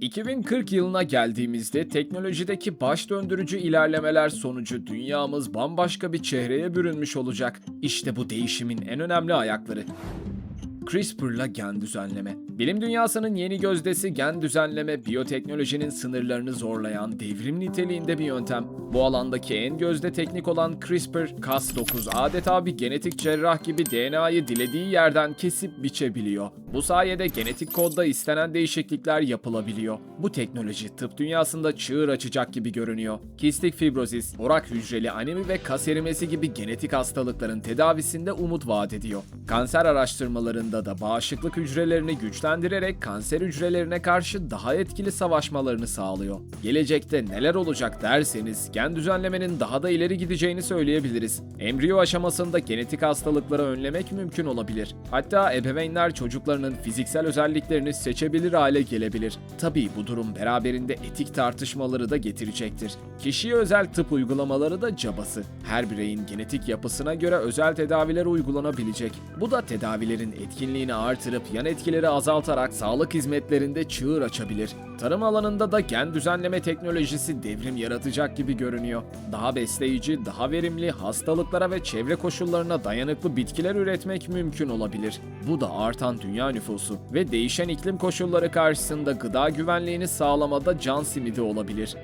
2040 yılına geldiğimizde teknolojideki baş döndürücü ilerlemeler sonucu dünyamız bambaşka bir çehreye bürünmüş olacak. İşte bu değişimin en önemli ayakları. CRISPR'la gen düzenleme. Bilim dünyasının yeni gözdesi gen düzenleme, biyoteknolojinin sınırlarını zorlayan devrim niteliğinde bir yöntem. Bu alandaki en gözde teknik olan CRISPR, Cas9 adeta bir genetik cerrah gibi DNA'yı dilediği yerden kesip biçebiliyor. Bu sayede genetik kodda istenen değişiklikler yapılabiliyor. Bu teknoloji tıp dünyasında çığır açacak gibi görünüyor. Kistik fibrozis, orak hücreli anemi ve kas erimesi gibi genetik hastalıkların tedavisinde umut vaat ediyor. Kanser araştırmalarında da bağışıklık hücrelerini güçlendirerek kanser hücrelerine karşı daha etkili savaşmalarını sağlıyor. Gelecekte neler olacak derseniz gen düzenlemenin daha da ileri gideceğini söyleyebiliriz. Embriyo aşamasında genetik hastalıkları önlemek mümkün olabilir. Hatta ebeveynler çocuklarının fiziksel özelliklerini seçebilir hale gelebilir. Tabii bu durum beraberinde etik tartışmaları da getirecektir. Kişiye özel tıp uygulamaları da cabası. Her bireyin genetik yapısına göre özel tedaviler uygulanabilecek. Bu da tedavilerin etkinliğini artırıp yan etkileri azaltarak sağlık hizmetlerinde çığır açabilir. Tarım alanında da gen düzenleme teknolojisi devrim yaratacak gibi görünüyor. Daha besleyici, daha verimli, hastalıklara ve çevre koşullarına dayanıklı bitkiler üretmek mümkün olabilir. Bu da artan dünya nüfusu ve değişen iklim koşulları karşısında gıda güvenliğini sağlamada can simidi olabilir.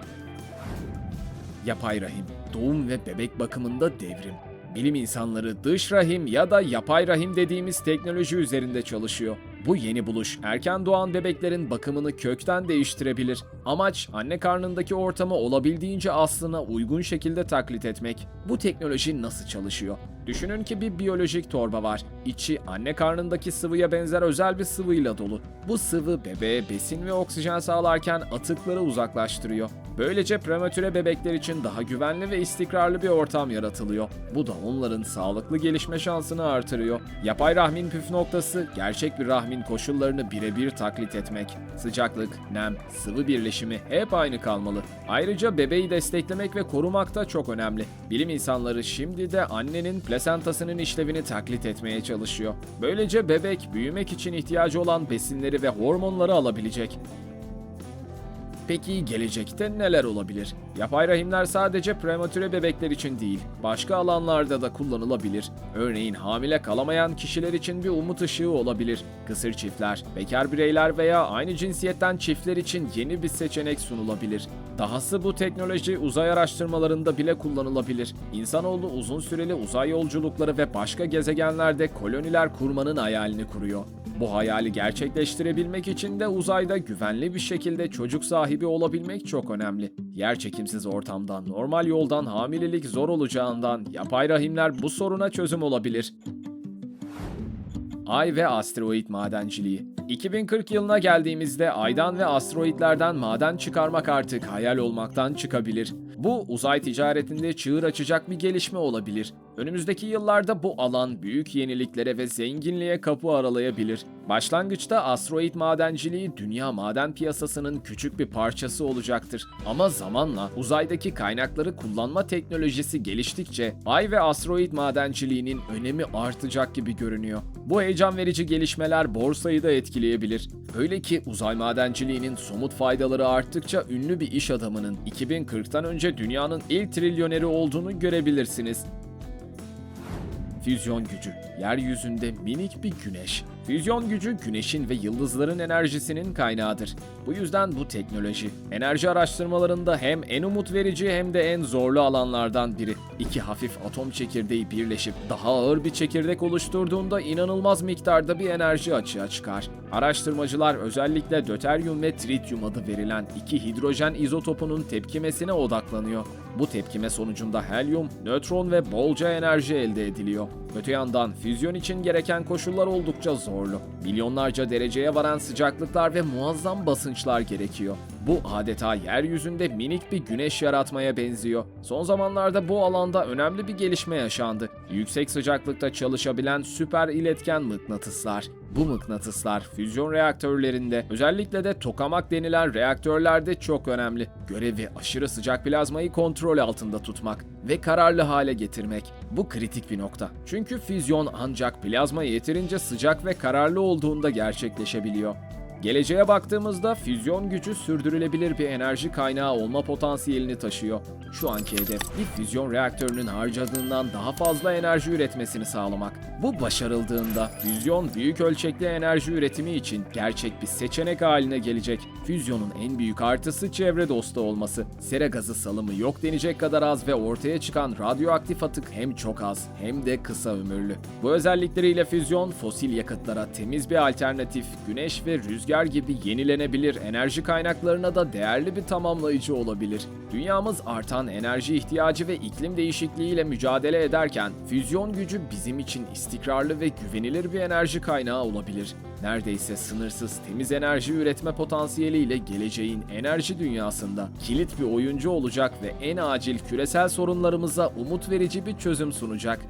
Yapay rahim, doğum ve bebek bakımında devrim. Bilim insanları dış rahim ya da yapay rahim dediğimiz teknoloji üzerinde çalışıyor. Bu yeni buluş erken doğan bebeklerin bakımını kökten değiştirebilir. Amaç anne karnındaki ortamı olabildiğince aslına uygun şekilde taklit etmek. Bu teknoloji nasıl çalışıyor? Düşünün ki bir biyolojik torba var. İçi anne karnındaki sıvıya benzer özel bir sıvıyla dolu. Bu sıvı bebeğe besin ve oksijen sağlarken atıkları uzaklaştırıyor. Böylece prematüre bebekler için daha güvenli ve istikrarlı bir ortam yaratılıyor. Bu da onların sağlıklı gelişme şansını artırıyor. Yapay rahmin püf noktası gerçek bir rahmin koşullarını birebir taklit etmek. Sıcaklık, nem, sıvı birleşimi hep aynı kalmalı. Ayrıca bebeği desteklemek ve korumak da çok önemli. Bilim insanları şimdi de annenin plasentasının işlevini taklit etmeye çalışıyor. Böylece bebek büyümek için ihtiyacı olan besinleri ve hormonları alabilecek. Peki gelecekte neler olabilir? Yapay rahimler sadece prematüre bebekler için değil, başka alanlarda da kullanılabilir. Örneğin hamile kalamayan kişiler için bir umut ışığı olabilir. Kısır çiftler, bekar bireyler veya aynı cinsiyetten çiftler için yeni bir seçenek sunulabilir. Dahası bu teknoloji uzay araştırmalarında bile kullanılabilir. İnsanoğlu uzun süreli uzay yolculukları ve başka gezegenlerde koloniler kurmanın hayalini kuruyor. Bu hayali gerçekleştirebilmek için de uzayda güvenli bir şekilde çocuk sahibi olabilmek çok önemli. Yerçekimsiz ortamdan, normal yoldan hamilelik zor olacağından yapay rahimler bu soruna çözüm olabilir. Ay ve asteroid madenciliği. 2040 yılına geldiğimizde aydan ve asteroidlerden maden çıkarmak artık hayal olmaktan çıkabilir. Bu uzay ticaretinde çığır açacak bir gelişme olabilir. Önümüzdeki yıllarda bu alan büyük yeniliklere ve zenginliğe kapı aralayabilir. Başlangıçta asteroid madenciliği dünya maden piyasasının küçük bir parçası olacaktır. Ama zamanla uzaydaki kaynakları kullanma teknolojisi geliştikçe ay ve asteroid madenciliğinin önemi artacak gibi görünüyor. Bu heyecan verici gelişmeler borsayı da etkileyebilir. Öyle ki uzay madenciliğinin somut faydaları arttıkça ünlü bir iş adamının 2040'tan önce dünyanın ilk trilyoneri olduğunu görebilirsiniz. Füzyon gücü. Yeryüzünde minik bir güneş. Füzyon gücü güneşin ve yıldızların enerjisinin kaynağıdır. Bu yüzden bu teknoloji enerji araştırmalarında hem en umut verici hem de en zorlu alanlardan biri. İki hafif atom çekirdeği birleşip daha ağır bir çekirdek oluşturduğunda inanılmaz miktarda bir enerji açığa çıkar. Araştırmacılar özellikle döteryum ve trityum adı verilen iki hidrojen izotopunun tepkimesine odaklanıyor. Bu tepkime sonucunda helyum, nötron ve bolca enerji elde ediliyor. Öte yandan füzyon için gereken koşullar oldukça zorlu. Milyonlarca dereceye varan sıcaklıklar ve muazzam basınçlar gerekiyor. Bu adeta yeryüzünde minik bir güneş yaratmaya benziyor. Son zamanlarda bu alanda önemli bir gelişme yaşandı. Yüksek sıcaklıkta çalışabilen süper iletken mıknatıslar. Bu mıknatıslar füzyon reaktörlerinde özellikle de tokamak denilen reaktörlerde çok önemli. Görevi aşırı sıcak plazmayı kontrol altında tutmak ve kararlı hale getirmek. Bu kritik bir nokta. Çünkü füzyon ancak plazma yeterince sıcak ve kararlı olduğunda gerçekleşebiliyor. Geleceğe baktığımızda füzyon gücü sürdürülebilir bir enerji kaynağı olma potansiyelini taşıyor. Şu anki hedef bir füzyon reaktörünün harcadığından daha fazla enerji üretmesini sağlamak. Bu başarıldığında füzyon büyük ölçekli enerji üretimi için gerçek bir seçenek haline gelecek. Füzyonun en büyük artısı çevre dostu olması. Sera gazı salımı yok denecek kadar az ve ortaya çıkan radyoaktif atık hem çok az hem de kısa ömürlü. Bu özellikleriyle füzyon fosil yakıtlara temiz bir alternatif, güneş ve rüzgar gibi yenilenebilir enerji kaynaklarına da değerli bir tamamlayıcı olabilir. Dünyamız artan enerji ihtiyacı ve iklim değişikliğiyle mücadele ederken füzyon gücü bizim için istikrarlı ve güvenilir bir enerji kaynağı olabilir. Neredeyse sınırsız temiz enerji üretme potansiyeliyle geleceğin enerji dünyasında kilit bir oyuncu olacak ve en acil küresel sorunlarımıza umut verici bir çözüm sunacak.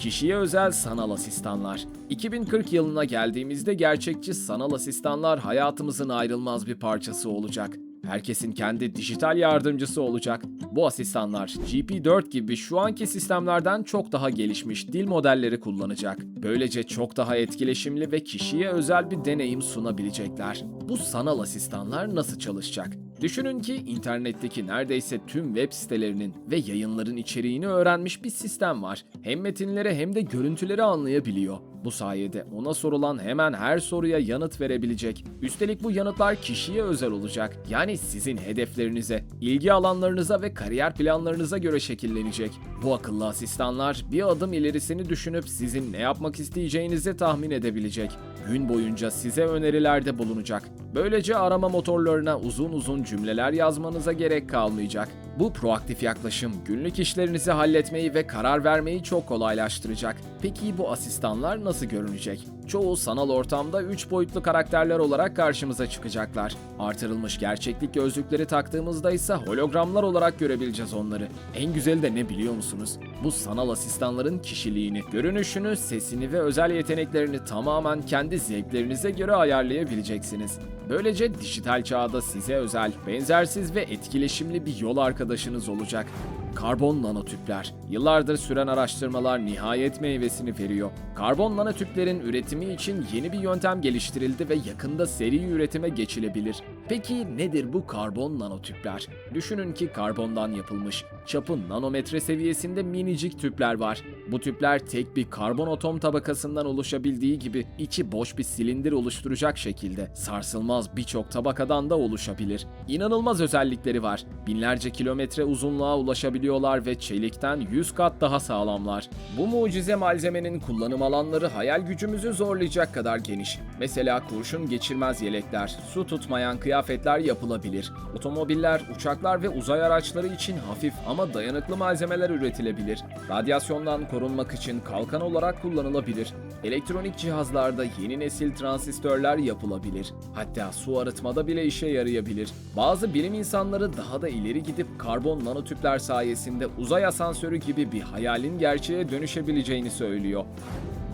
Kişiye özel sanal asistanlar. 2040 yılına geldiğimizde gerçekçi sanal asistanlar hayatımızın ayrılmaz bir parçası olacak. Herkesin kendi dijital yardımcısı olacak. Bu asistanlar GP4 gibi şu anki sistemlerden çok daha gelişmiş dil modelleri kullanacak. Böylece çok daha etkileşimli ve kişiye özel bir deneyim sunabilecekler. Bu sanal asistanlar nasıl çalışacak? Düşünün ki internetteki neredeyse tüm web sitelerinin ve yayınların içeriğini öğrenmiş bir sistem var. Hem metinleri hem de görüntüleri anlayabiliyor. Bu sayede ona sorulan hemen her soruya yanıt verebilecek. Üstelik bu yanıtlar kişiye özel olacak. Yani sizin hedeflerinize, ilgi alanlarınıza ve kariyer planlarınıza göre şekillenecek. Bu akıllı asistanlar bir adım ilerisini düşünüp sizin ne yapmak isteyeceğinizi tahmin edebilecek. Gün boyunca size önerilerde bulunacak. Böylece arama motorlarına uzun uzun cümleler yazmanıza gerek kalmayacak. Bu proaktif yaklaşım günlük işlerinizi halletmeyi ve karar vermeyi çok kolaylaştıracak. Peki bu asistanlar nasıl görünecek? Çoğu sanal ortamda 3 boyutlu karakterler olarak karşımıza çıkacaklar. Artırılmış gerçeklik gözlükleri taktığımızda ise hologramlar olarak görebileceğiz onları. En güzeli de ne biliyor musunuz? Bu sanal asistanların kişiliğini, görünüşünü, sesini ve özel yeteneklerini tamamen kendi zevklerinize göre ayarlayabileceksiniz. Böylece dijital çağda size özel, benzersiz ve etkileşimli bir yol arkadaşınız olacak. Karbon nanotüpler. Yıllardır süren araştırmalar nihayet meyvesini veriyor. Karbon nanotüplerin üretimi için yeni bir yöntem geliştirildi ve yakında seri üretime geçilebilir. Peki nedir bu karbon nanotüpler? Düşünün ki karbondan yapılmış, çapı nanometre seviyesinde minicik tüpler var. Bu tüpler tek bir karbon atom tabakasından oluşabildiği gibi içi boş bir silindir oluşturacak şekilde sarsılmaz birçok tabakadan da oluşabilir. İnanılmaz özellikleri var. Binlerce kilometre uzunluğa ulaşabiliyorlar ve çelikten 100 kat daha sağlamlar. Bu mucize malzemenin kullanım alanları hayal gücümüzü zorlayacak kadar geniş. Mesela kurşun geçirmez yelekler, su tutmayan kıyafetler yapılabilir. Otomobiller, uçaklar ve uzay araçları için hafif ama dayanıklı malzemeler üretilebilir. Radyasyondan korunmak için kalkan olarak kullanılabilir. Elektronik cihazlarda yeni nesil transistörler yapılabilir. Hatta su arıtmada bile işe yarayabilir. Bazı bilim insanları daha da ileri gidip karbon nanotüpler sayesinde uzay asansörü gibi bir hayalin gerçeğe dönüşebileceğini söylüyor.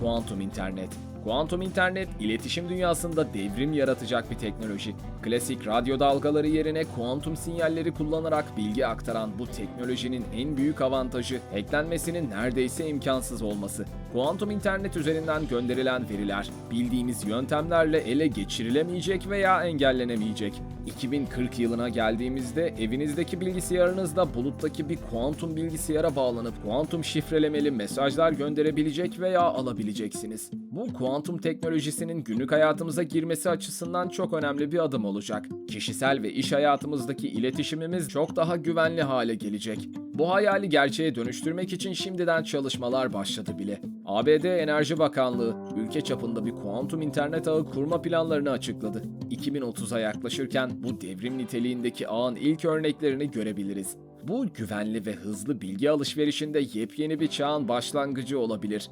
Kuantum internet. Kuantum internet, iletişim dünyasında devrim yaratacak bir teknoloji. Klasik radyo dalgaları yerine kuantum sinyalleri kullanarak bilgi aktaran bu teknolojinin en büyük avantajı eklenmesinin neredeyse imkansız olması. Kuantum internet üzerinden gönderilen veriler bildiğimiz yöntemlerle ele geçirilemeyecek veya engellenemeyecek. 2040 yılına geldiğimizde evinizdeki bilgisayarınızda buluttaki bir kuantum bilgisayara bağlanıp kuantum şifrelemeli mesajlar gönderebilecek veya alabileceksiniz. Bu kuantum teknolojisinin günlük hayatımıza girmesi açısından çok önemli bir adım olacak. Kişisel ve iş hayatımızdaki iletişimimiz çok daha güvenli hale gelecek. Bu hayali gerçeğe dönüştürmek için şimdiden çalışmalar başladı bile. ABD Enerji Bakanlığı ülke çapında bir kuantum internet ağı kurma planlarını açıkladı. 2030'a yaklaşırken bu devrim niteliğindeki ağın ilk örneklerini görebiliriz. Bu güvenli ve hızlı bilgi alışverişinde yepyeni bir çağın başlangıcı olabilir.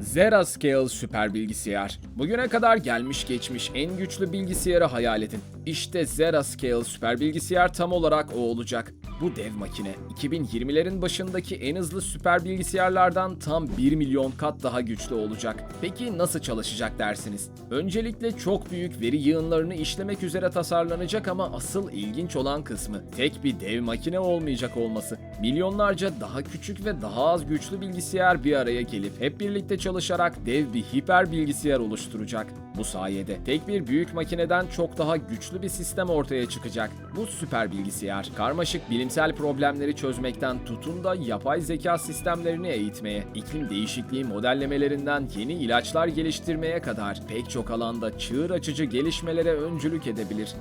Zerascale süper bilgisayar. Bugüne kadar gelmiş geçmiş en güçlü bilgisayarı hayal edin. İşte Zerascale süper bilgisayar tam olarak o olacak. Bu dev makine 2020'lerin başındaki en hızlı süper bilgisayarlardan tam 1 milyon kat daha güçlü olacak. Peki nasıl çalışacak dersiniz? Öncelikle çok büyük veri yığınlarını işlemek üzere tasarlanacak ama asıl ilginç olan kısmı tek bir dev makine olmayacak olması. Milyonlarca daha küçük ve daha az güçlü bilgisayar bir araya gelip hep birlikte çalışarak dev bir hiper bilgisayar oluşturacak. Bu sayede tek bir büyük makineden çok daha güçlü bir sistem ortaya çıkacak. Bu süper bilgisayar, karmaşık bilimsel problemleri çözmekten tutun da yapay zeka sistemlerini eğitmeye, iklim değişikliği modellemelerinden yeni ilaçlar geliştirmeye kadar pek çok alanda çığır açıcı gelişmelere öncülük edebilir.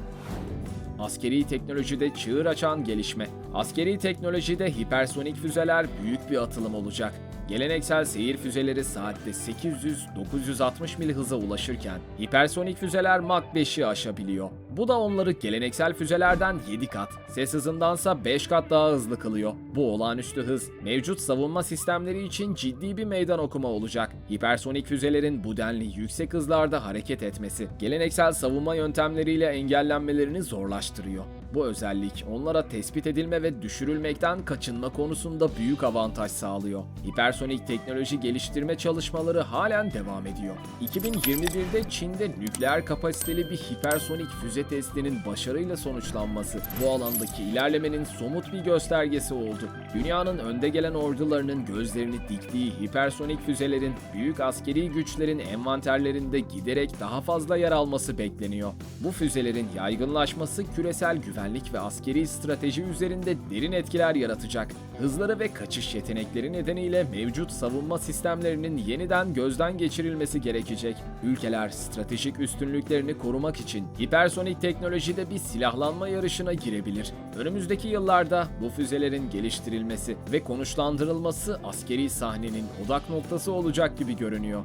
Askeri teknolojide çığır açan gelişme. Askeri teknolojide hipersonik füzeler büyük bir atılım olacak. Geleneksel seyir füzeleri saatte 800-960 mil hıza ulaşırken hipersonik füzeler Mach 5'i aşabiliyor. Bu da onları geleneksel füzelerden 7 kat, ses hızındansa 5 kat daha hızlı kılıyor. Bu olağanüstü hız mevcut savunma sistemleri için ciddi bir meydan okuma olacak. Hipersonik füzelerin bu denli yüksek hızlarda hareket etmesi, geleneksel savunma yöntemleriyle engellenmelerini zorlaştırıyor. Bu özellik onlara tespit edilme ve düşürülmekten kaçınma konusunda büyük avantaj sağlıyor. Hipersonik teknoloji geliştirme çalışmaları halen devam ediyor. 2021'de Çin'de nükleer kapasiteli bir hipersonik füze testinin başarıyla sonuçlanması bu alandaki ilerlemenin somut bir göstergesi oldu. Dünyanın önde gelen ordularının gözlerini diktiği hipersonik füzelerin büyük askeri güçlerin envanterlerinde giderek daha fazla yer alması bekleniyor. Bu füzelerin yaygınlaşması küresel güvenlik ve askeri strateji üzerinde derin etkiler yaratacak. Hızları ve kaçış yetenekleri nedeniyle mevcut savunma sistemlerinin yeniden gözden geçirilmesi gerekecek. Ülkeler stratejik üstünlüklerini korumak için hipersonik teknolojide bir silahlanma yarışına girebilir. Önümüzdeki yıllarda bu füzelerin geliştirilmesi ve konuşlandırılması askeri sahnenin odak noktası olacak gibi görünüyor.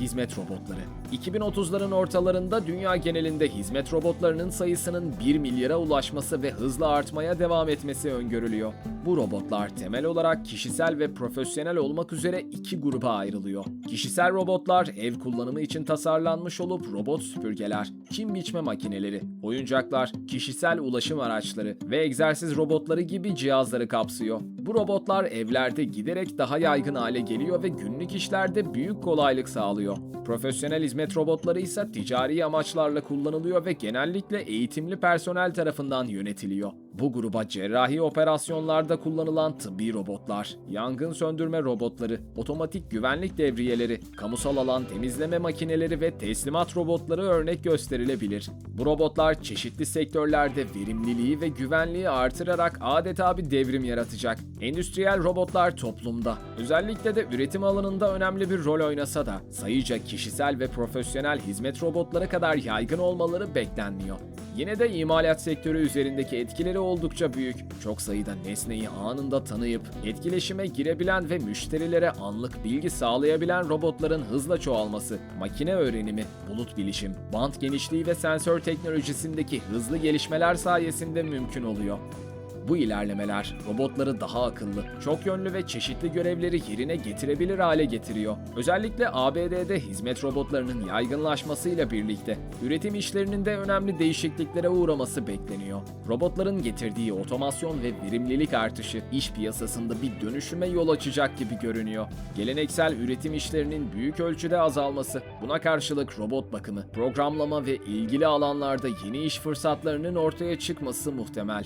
Hizmet robotları. 2030'ların ortalarında dünya genelinde hizmet robotlarının sayısının 1 milyara ulaşması ve hızla artmaya devam etmesi öngörülüyor. Bu robotlar temel olarak kişisel ve profesyonel olmak üzere iki gruba ayrılıyor. Kişisel robotlar ev kullanımı için tasarlanmış olup robot süpürgeler, çim biçme makineleri, oyuncaklar, kişisel ulaşım araçları ve egzersiz robotları gibi cihazları kapsıyor. Bu robotlar evlerde giderek daha yaygın hale geliyor ve günlük işlerde büyük kolaylık sağlıyor. Profesyonel hizmet robotları ise ticari amaçlarla kullanılıyor ve genellikle eğitimli personel tarafından yönetiliyor. Bu gruba cerrahi operasyonlarda kullanılan tıbbi robotlar, yangın söndürme robotları, otomatik güvenlik devriyeleri, kamusal alan temizleme makineleri ve teslimat robotları örnek gösterilebilir. Bu robotlar çeşitli sektörlerde verimliliği ve güvenliği artırarak adeta bir devrim yaratacak. Endüstriyel robotlar toplumda, özellikle de üretim alanında önemli bir rol oynasa da sayıca kişisel ve profesyonel hizmet robotları kadar yaygın olmaları beklenmiyor. Yine de imalat sektörü üzerindeki etkileri oldukça büyük. Çok sayıda nesneyi anında tanıyıp etkileşime girebilen ve müşterilere anlık bilgi sağlayabilen robotların hızla çoğalması, makine öğrenimi, bulut bilişim, bant genişliği ve sensör teknolojisindeki hızlı gelişmeler sayesinde mümkün oluyor. Bu ilerlemeler robotları daha akıllı, çok yönlü ve çeşitli görevleri yerine getirebilir hale getiriyor. Özellikle ABD'de hizmet robotlarının yaygınlaşmasıyla birlikte üretim işlerinin de önemli değişikliklere uğraması bekleniyor. Robotların getirdiği otomasyon ve verimlilik artışı iş piyasasında bir dönüşüme yol açacak gibi görünüyor. Geleneksel üretim işlerinin büyük ölçüde azalması, buna karşılık robot bakımı, programlama ve ilgili alanlarda yeni iş fırsatlarının ortaya çıkması muhtemel.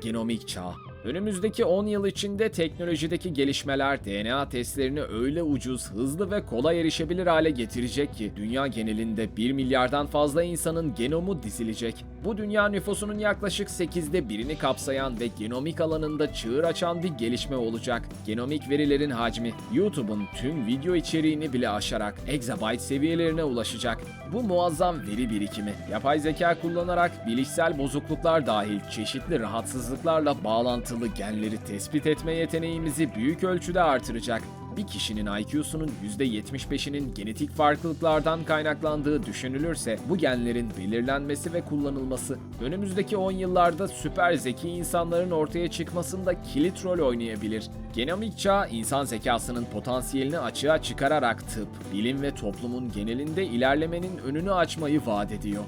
Genomik çağ. Önümüzdeki 10 yıl içinde teknolojideki gelişmeler DNA testlerini öyle ucuz, hızlı ve kolay erişebilir hale getirecek ki dünya genelinde 1 milyardan fazla insanın genomu dizilecek. Bu dünya nüfusunun yaklaşık 8'de birini kapsayan ve genomik alanında çığır açan bir gelişme olacak. Genomik verilerin hacmi YouTube'un tüm video içeriğini bile aşarak exabyte seviyelerine ulaşacak. Bu muazzam veri birikimi, yapay zeka kullanarak bilişsel bozukluklar dahil çeşitli rahatsızlıklarla bağlantılı genleri tespit etme yeteneğimizi büyük ölçüde artıracak. Bir kişinin IQ'sunun %75'inin genetik farklılıklardan kaynaklandığı düşünülürse bu genlerin belirlenmesi ve kullanılması önümüzdeki 10 yıllarda süper zeki insanların ortaya çıkmasında kilit rol oynayabilir. Genomik çağ insan zekasının potansiyelini açığa çıkararak tıp, bilim ve toplumun genelinde ilerlemenin önünü açmayı vaat ediyor.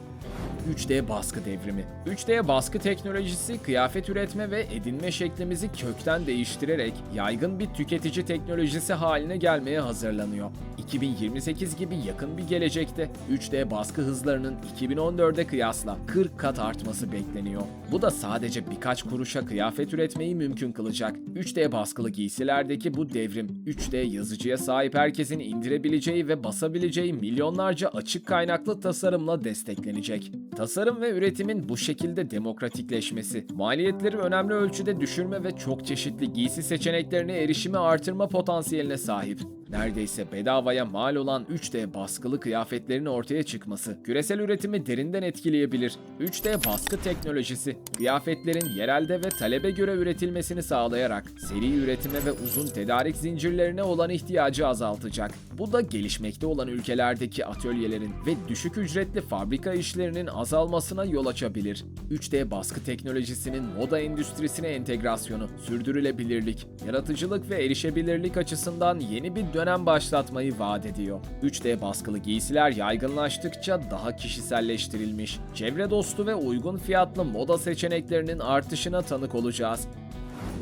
3D baskı devrimi. 3D baskı teknolojisi kıyafet üretme ve edinme şeklimizi kökten değiştirerek yaygın bir tüketici teknolojisi haline gelmeye hazırlanıyor. 2028 gibi yakın bir gelecekte 3D baskı hızlarının 2014'e kıyasla 40 kat artması bekleniyor. Bu da sadece birkaç kuruşa kıyafet üretmeyi mümkün kılacak. 3D baskılı giysilerdeki bu devrim 3D yazıcıya sahip herkesin indirebileceği ve basabileceği milyonlarca açık kaynaklı tasarımla desteklenecek. Tasarım ve üretimin bu şekilde demokratikleşmesi, maliyetleri önemli ölçüde düşürme ve çok çeşitli giysi seçeneklerine erişimi artırma potansiyeline sahip. Neredeyse bedavaya mal olan 3D baskılı kıyafetlerin ortaya çıkması küresel üretimi derinden etkileyebilir. 3D baskı teknolojisi kıyafetlerin yerelde ve talebe göre üretilmesini sağlayarak seri üretime ve uzun tedarik zincirlerine olan ihtiyacı azaltacak. Bu da gelişmekte olan ülkelerdeki atölyelerin ve düşük ücretli fabrika işlerinin azalmasına yol açabilir. 3D baskı teknolojisinin moda endüstrisine entegrasyonu, sürdürülebilirlik, yaratıcılık ve erişebilirlik açısından yeni bir dönem başlatmayı vaat ediyor. 3D baskılı giysiler yaygınlaştıkça daha kişiselleştirilmiş, çevre dostu ve uygun fiyatlı moda seçeneklerinin artışına tanık olacağız.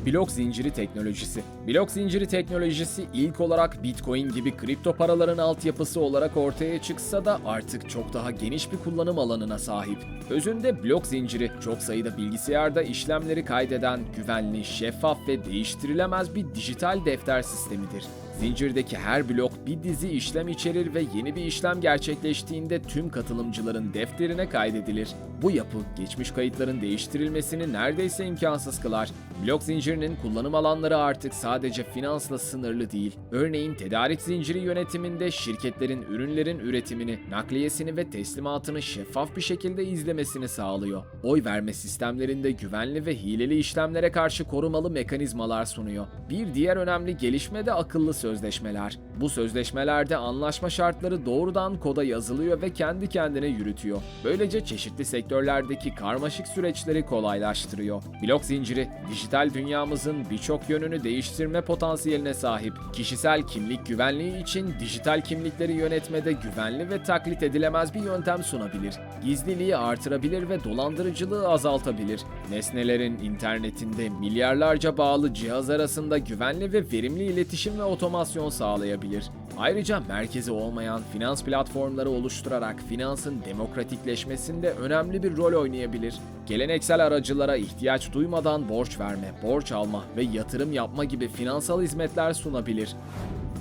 Blok zinciri teknolojisi. Blok zinciri teknolojisi ilk olarak Bitcoin gibi kripto paraların altyapısı olarak ortaya çıksa da artık çok daha geniş bir kullanım alanına sahip. Özünde blok zinciri çok sayıda bilgisayarda işlemleri kaydeden güvenli, şeffaf ve değiştirilemez bir dijital defter sistemidir. Zincirdeki her blok bir dizi işlem içerir ve yeni bir işlem gerçekleştiğinde tüm katılımcıların defterine kaydedilir. Bu yapı geçmiş kayıtların değiştirilmesini neredeyse imkansız kılar. Blok zincirinin kullanım alanları artık sadece finansla sınırlı değil. Örneğin tedarik zinciri yönetiminde şirketlerin ürünlerin üretimini, nakliyesini ve teslimatını şeffaf bir şekilde izlemesini sağlıyor. Oy verme sistemlerinde güvenli ve hileli işlemlere karşı korumalı mekanizmalar sunuyor. Bir diğer önemli gelişme de akıllı sözleşmeler. Bu sözleşmelerde anlaşma şartları doğrudan koda yazılıyor ve kendi kendine yürütüyor. Böylece çeşitli sektörlerdeki karmaşık süreçleri kolaylaştırıyor. Blok zinciri, dijital dünyamızın birçok yönünü değiştirme potansiyeline sahip. Kişisel kimlik güvenliği için dijital kimlikleri yönetmede güvenli ve taklit edilemez bir yöntem sunabilir. Gizliliği artırabilir ve dolandırıcılığı azaltabilir. Nesnelerin internetinde milyarlarca bağlı cihaz arasında güvenli ve verimli iletişim ve otomasyon sağlayabilir. Ayrıca merkezi olmayan finans platformları oluşturarak finansın demokratikleşmesinde önemli bir rol oynayabilir. Geleneksel aracılara ihtiyaç duymadan borç verme, borç alma ve yatırım yapma gibi finansal hizmetler sunabilir.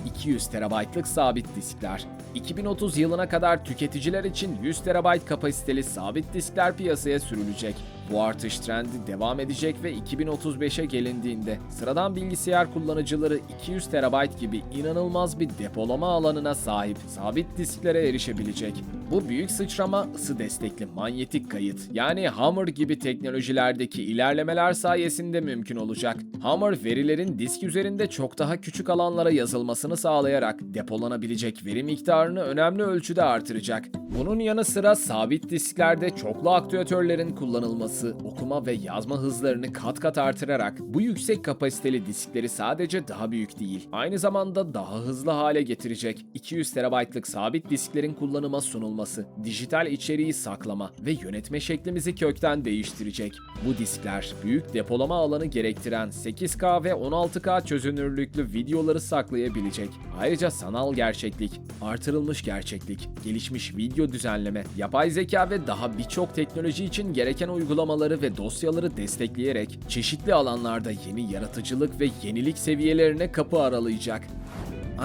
200 terabaytlık sabit diskler. 2030 yılına kadar tüketiciler için 100 terabayt kapasiteli sabit diskler piyasaya sürülecek. Bu artış trendi devam edecek ve 2035'e gelindiğinde sıradan bilgisayar kullanıcıları 200 terabayt gibi inanılmaz bir depolama alanına sahip sabit disklere erişebilecek. Bu büyük sıçrama ısı destekli manyetik kayıt yani Hammer gibi teknolojilerdeki ilerlemeler sayesinde mümkün olacak. Hammer verilerin disk üzerinde çok daha küçük alanlara yazılmasını sağlayarak depolanabilecek veri miktarını önemli ölçüde artıracak. Bunun yanı sıra sabit disklerde çoklu aktüatörlerin kullanılması okuma ve yazma hızlarını kat kat artırarak bu yüksek kapasiteli diskleri sadece daha büyük değil, aynı zamanda daha hızlı hale getirecek. 200 terabaytlık sabit disklerin kullanıma sunulması, dijital içeriği saklama ve yönetme şeklimizi kökten değiştirecek. Bu diskler büyük depolama alanı gerektiren 8K ve 16K çözünürlüklü videoları saklayabilecek. Ayrıca sanal gerçeklik, artırılmış gerçeklik, gelişmiş video düzenleme, yapay zeka ve daha birçok teknoloji için gereken uygulamaları ve dosyaları destekleyerek çeşitli alanlarda yeni yaratıcılık ve yenilik seviyelerine kapı aralayacak.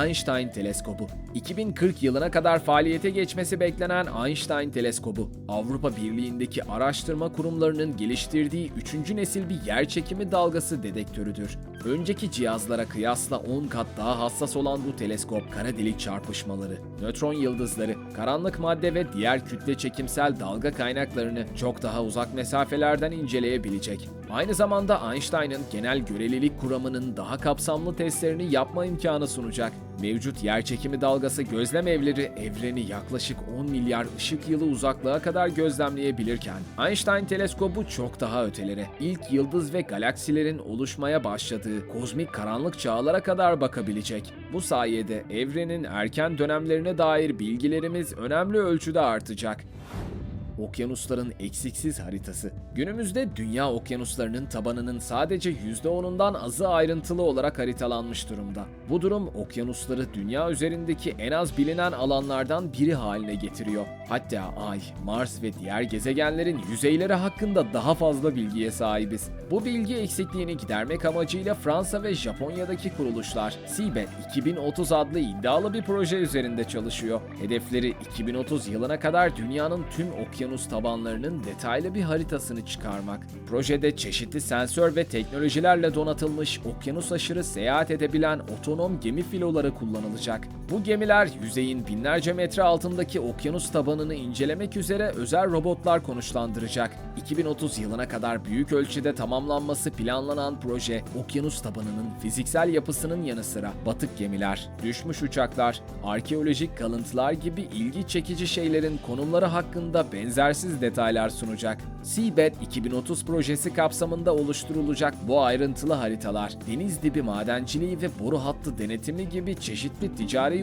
Einstein Teleskobu 2040 yılına kadar faaliyete geçmesi beklenen Einstein Teleskobu, Avrupa Birliği'ndeki araştırma kurumlarının geliştirdiği 3. nesil bir yerçekimi dalgası dedektörüdür. Önceki cihazlara kıyasla 10 kat daha hassas olan bu teleskop, kara delik çarpışmaları, nötron yıldızları, karanlık madde ve diğer kütle çekimsel dalga kaynaklarını çok daha uzak mesafelerden inceleyebilecek. Aynı zamanda Einstein'ın genel görelilik kuramının daha kapsamlı testlerini yapma imkanı sunacak. Mevcut yerçekimi dalgası gözlem evleri evreni yaklaşık 10 milyar ışık yılı uzaklığa kadar gözlemleyebilirken Einstein teleskobu çok daha ötelere, ilk yıldız ve galaksilerin oluşmaya başladığı kozmik karanlık çağlara kadar bakabilecek. Bu sayede evrenin erken dönemlerine dair bilgilerimiz önemli ölçüde artacak. Okyanusların eksiksiz haritası. Günümüzde dünya okyanuslarının tabanının sadece %10'undan azı ayrıntılı olarak haritalanmış durumda. Bu durum okyanusları dünya üzerindeki en az bilinen alanlardan biri haline getiriyor. Hatta Ay, Mars ve diğer gezegenlerin yüzeyleri hakkında daha fazla bilgiye sahibiz. Bu bilgi eksikliğini gidermek amacıyla Fransa ve Japonya'daki kuruluşlar Seabed 2030 adlı iddialı bir proje üzerinde çalışıyor. Hedefleri 2030 yılına kadar dünyanın tüm okyanus tabanlarının detaylı bir haritasını çıkarmak. Projede çeşitli sensör ve teknolojilerle donatılmış okyanus aşırı seyahat edebilen otonom gemi filoları kullanılacak. Bu gemiler yüzeyin binlerce metre altındaki okyanus tabanını incelemek üzere özel robotlar konuşlandıracak. 2030 yılına kadar büyük ölçüde tamamlanması planlanan proje, okyanus tabanının fiziksel yapısının yanı sıra batık gemiler, düşmüş uçaklar, arkeolojik kalıntılar gibi ilgi çekici şeylerin konumları hakkında benzersiz detaylar sunacak. Seabed 2030 projesi kapsamında oluşturulacak bu ayrıntılı haritalar, deniz dibi madenciliği ve boru hattı denetimi gibi çeşitli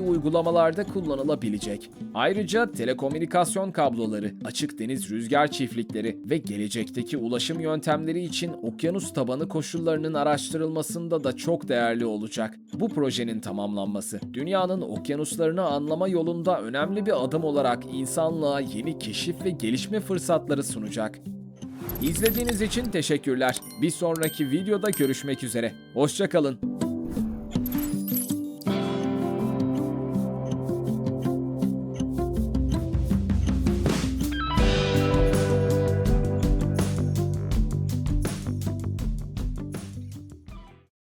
uygulamalarda kullanılabilecek. Ayrıca telekomünikasyon kabloları, açık deniz rüzgar çiftlikleri ve gelecekteki ulaşım yöntemleri için okyanus tabanı koşullarının araştırılmasında da çok değerli olacak. Bu projenin tamamlanması, dünyanın okyanuslarını anlama yolunda önemli bir adım olarak insanlığa yeni keşif ve gelişme fırsatları sunacak. İzlediğiniz için teşekkürler. Bir sonraki videoda görüşmek üzere. Hoşçakalın.